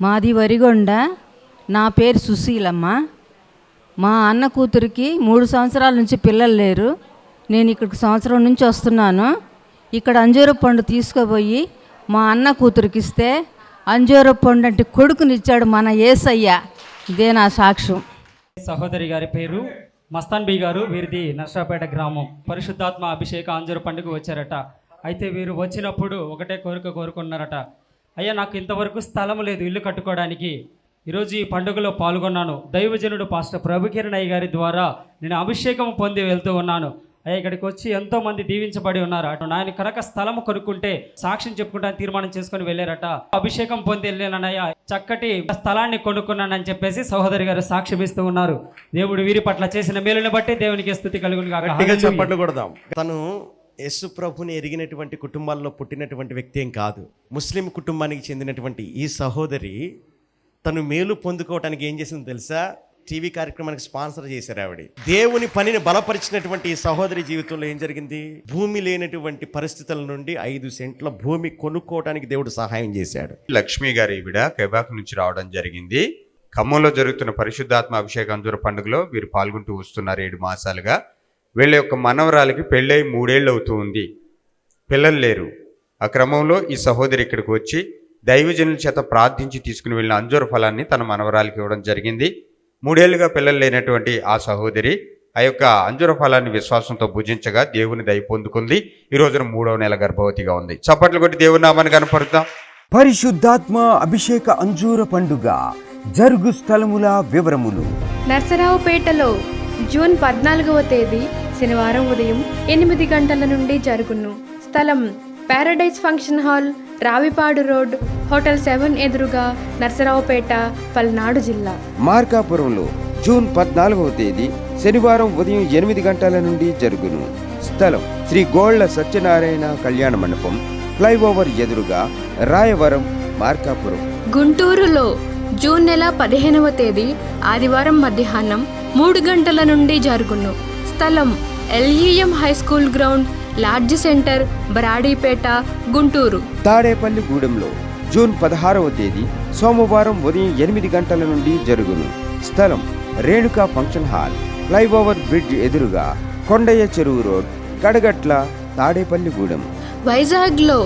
మాది వరిగొండ. నా పేరు సుశీలమ్మ. మా అన్న కూతురికి మూడు సంవత్సరాల నుంచి పిల్లలు లేరు. నేను ఇక్కడికి సంవత్సరం నుంచి వస్తున్నాను. ఇక్కడ అంజూర పండు తీసుకుపోయి మా అన్న కూతురికి ఇస్తే అంజూర పండు అంటే కొడుకునిచ్చాడు మన ఏసయ్య. ఇదే నా సాక్ష్యం. సహోదరి గారి పేరు మస్తాన్బీ గారు. వీరిది నర్సాపేట గ్రామం. పరిశుద్ధాత్మ అభిషేక అంజూర పండుగ వచ్చారట. అయితే వీరు వచ్చినప్పుడు ఒకటే కోరిక కోరుకున్నారట. అయ్యా నాకు ఇంతవరకు స్థలం లేదు ఇల్లు కట్టుకోవడానికి. ఈరోజు ఈ పండుగలో పాల్గొన్నాను. దైవజనుడు పాస్టర్ ప్రభుకిరణ్ అయ్య గారి ద్వారా నేను అభిషేకం పొంది వెళ్తూ ఉన్నాను. అయ్యా ఇక్కడికి వచ్చి ఎంతో మంది దీవించబడి ఉన్నారు. అటు నాయన కనుక స్థలం కొనుక్కుంటే సాక్ష్యం చెప్పుకుంటాను తీర్మానం చేసుకొని వెళ్ళారట. అభిషేకం పొంది వెళ్ళానయ్యా చక్కటి స్థలాన్ని కొనుక్కున్నానని చెప్పేసి సహోదరి గారు సాక్ష్యం ఇస్తూ ఉన్నారు. దేవుడు వీరి పట్ల చేసిన మేలుని బట్టి దేవునికి స్థుతి కలుగును కొడదాం. తను యేసు ప్రభుని ఎరిగినటువంటి కుటుంబాల్లో పుట్టినటువంటి వ్యక్తి ఏం కాదు. ముస్లిం కుటుంబానికి చెందినటువంటి ఈ సహోదరి తను మేలు పొందుకోవటానికి ఏం చేసిందో తెలుసా? టీవీ కార్యక్రమానికి స్పాన్సర్ చేశారు ఆవిడ. దేవుని పనిని బలపరిచినటువంటి ఈ సహోదరి జీవితంలో ఏం జరిగింది? భూమి లేనటువంటి పరిస్థితుల నుండి ఐదు సెంట్ల భూమి కొనుక్కోవటానికి దేవుడు సహాయం చేశాడు. లక్ష్మి గారి ఈవిడ కెబాక్ నుంచి రావడం జరిగింది. ఖమ్మంలో జరుగుతున్న పరిశుద్ధాత్మ అభిషేకం పండుగలో వీరు పాల్గొంటూ వస్తున్నారు ఏడు మాసాలుగా. వీళ్ళ యొక్క మనవరాలకి పెళ్ళై మూడేళ్ళు అవుతూ ఉంది పిల్లలు లేరు. ఆ క్రమంలో ఈ సహోదరి ఇక్కడికి వచ్చి దైవజనుల చేత ప్రార్థించి తీసుకుని వెళ్ళిన అంజూర ఫలాన్ని తన మనవరాలకి ఇవ్వడం జరిగింది. మూడేళ్ళుగా పిల్లలు లేనటువంటి ఆ సహోదరి ఆ యొక్క అంజూర ఫలాన్ని విశ్వాసంతో భుజించగా దేవుని దయ పొందుకుంది. ఈ రోజున మూడవ నెల గర్భవతిగా ఉంది. చప్పట్లు కొట్టి దేవుని నామాన్ని కనపరుద్దాం. పరిశుద్ధాత్మ అభిషేక అంజూర పండుగ జరుగు స్థలముల వివరములు. నర్సరావుపేటలో జూన్ పద్నాలుగవ తేదీ శనివారం ఉదయం ఎనిమిది గంటల నుండి జరుగును. స్థలం Paradise function hall Ravipadu road hotel seven ఎదురుగా నర్సరావుపేట పల్నాడు జిల్లా. మార్కాపురంలో జూన్ పద్నాలుగవ తేదీ శనివారం ఉదయం ఎనిమిది గంటల నుండి జరుగును. స్థలం శ్రీ గోళ్ళ సత్యనారాయణ కళ్యాణ మండపం ఫ్లైఓవర్ ఎదురుగా రాయవరం మార్కాపురం. గుంటూరులో జూన్ నెల పదిహేనవ తేదీ ఆదివారం మధ్యాహ్నం మూడు గంటల నుండి జరుగును. స్థలం LEM high school ground lodge centre Baradipeta Guntur. Tadepalli గూడెంలో June పదహారవ తేదీ సోమవారం ఉదయం ఎనిమిది గంటల నుండి జరుగును. స్థలం Renuka function hall flyover bridge ఎదురుగా కొండయ్య చెరువు రోడ్ కడగట్ల తాడేపల్లి గూడెం. వైజాగ్లో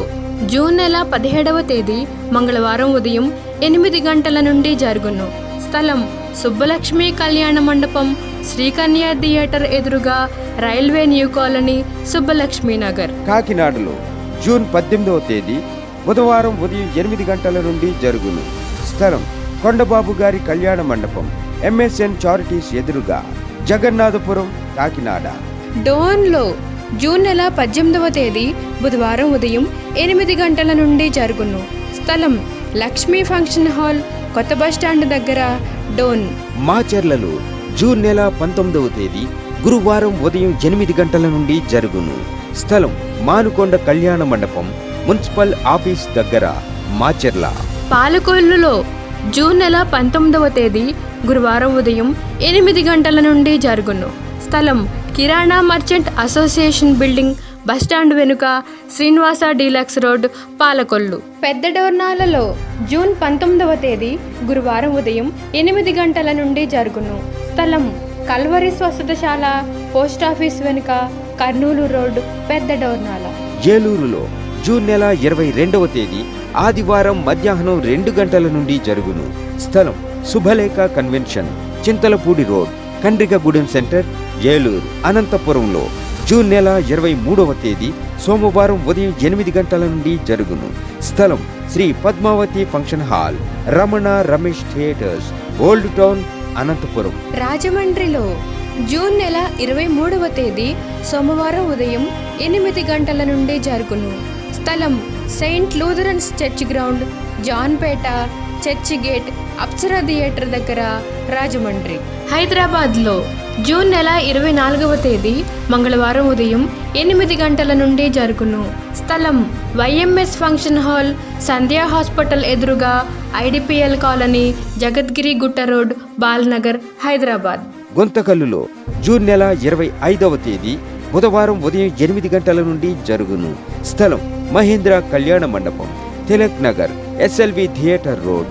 జూన్ నెల పదిహేడవ తేదీ మంగళవారం ఉదయం ఎనిమిది గంటల నుండి జరుగును. స్థలం సుబ్బలక్ష్మి కళ్యాణ మండపం శ్రీకన్య థియేటర్ ఎదురుగా railway new colony Subbalakshmi Nagar. కాకినాడలో జూన్ పద్దెనిమిదవ తేదీ బుధవారం ఉదయం ఎనిమిది గంటల నుండి జరుగును. స్థలం కొండబాబు గారి కళ్యాణ మండపం ఎంఎస్ఎన్ చారిటీస్ ఎదురుగా జగన్నాథపురం కాకినాడ. డోన్లో జూన్ నెల పద్దెనిమిదవ తేదీ బుధవారం ఉదయం ఎనిమిది గంటల నుండి జరుగును. స్థలం లక్ష్మీ ఫంక్షన్ హాల్ కొత్త బస్టాండ్ దగ్గర డోన్. మాచెర్లలో జూన్ నెల పంతొమ్మిదవ తేదీ గురువారం ఉదయం ఎనిమిది గంటల నుండి జరుగును. స్థలం మానుకొండ కళ్యాణ మండపం మున్సిపల్ ఆఫీస్ దగ్గర మాచెర్ల. పాలకొల్లులో జూన్ నెల పంతొమ్మిదవ తేదీ గురువారం ఉదయం ఎనిమిది గంటల నుండి జరుగును. స్థలం Kirana merchant association building bus stand వెనుక శ్రీనివాస డీలక్స్ రోడ్ పాలకొల్లు. పెద్ద డోర్నాలలో జూన్ పంతొమ్మిదవ తేదీ గురువారం ఉదయం ఎనిమిది గంటల నుండి జరుగును. స్థలం కల్వరి స్వస్థతశాల పోస్టాఫీస్ వెనుక కర్నూలు రోడ్ పెద్ద డోర్నాల. ఏలూరులో జూన్ నెల ఇరవై రెండవ తేదీ ఆదివారం మధ్యాహ్నం రెండు గంటల నుండి జరుగును. స్థలం Subhalekha convention Chintalapudi road Kandrikagudem centre Eluru అనంతపురంలో. జూన్ నెల ఇరవై మూడవ తేదీ సోమవారం ఉదయం ఎనిమిది గంటల నుండి జరుగును. స్థలం Sri Padmavathi function hall Ramana Ramesh theatres old town Anantapuram. రాజమండ్రిలో జూన్ నెల ఇరవై మూడవ తేదీ సోమవారం ఉదయం ఎనిమిది గంటల నుండి జరుగును. స్థలం saint Lutherans church ground Janpet church gate Apsara theatre దగ్గర రాజమండ్రి. హైదరాబాద్లో జూన్ నెల ఇరవై నాలుగవ తేదీ మంగళవారం ఉదయం ఎనిమిది గంటల నుండి జరుగును. స్థలం YMS function hall Sandhya hospital ఎదురుగా IDPL colony Jagadgiri Gutta road Balanagar Hyderabad. గుంతకల్లులో June నెల ఇరవై ఐదవ తేదీ బుధవారం ఉదయం ఎనిమిది గంటల నుండి జరుగును. స్థలం Mahendra Kalyana Mandapam Tilak Nagar SLV theatre road.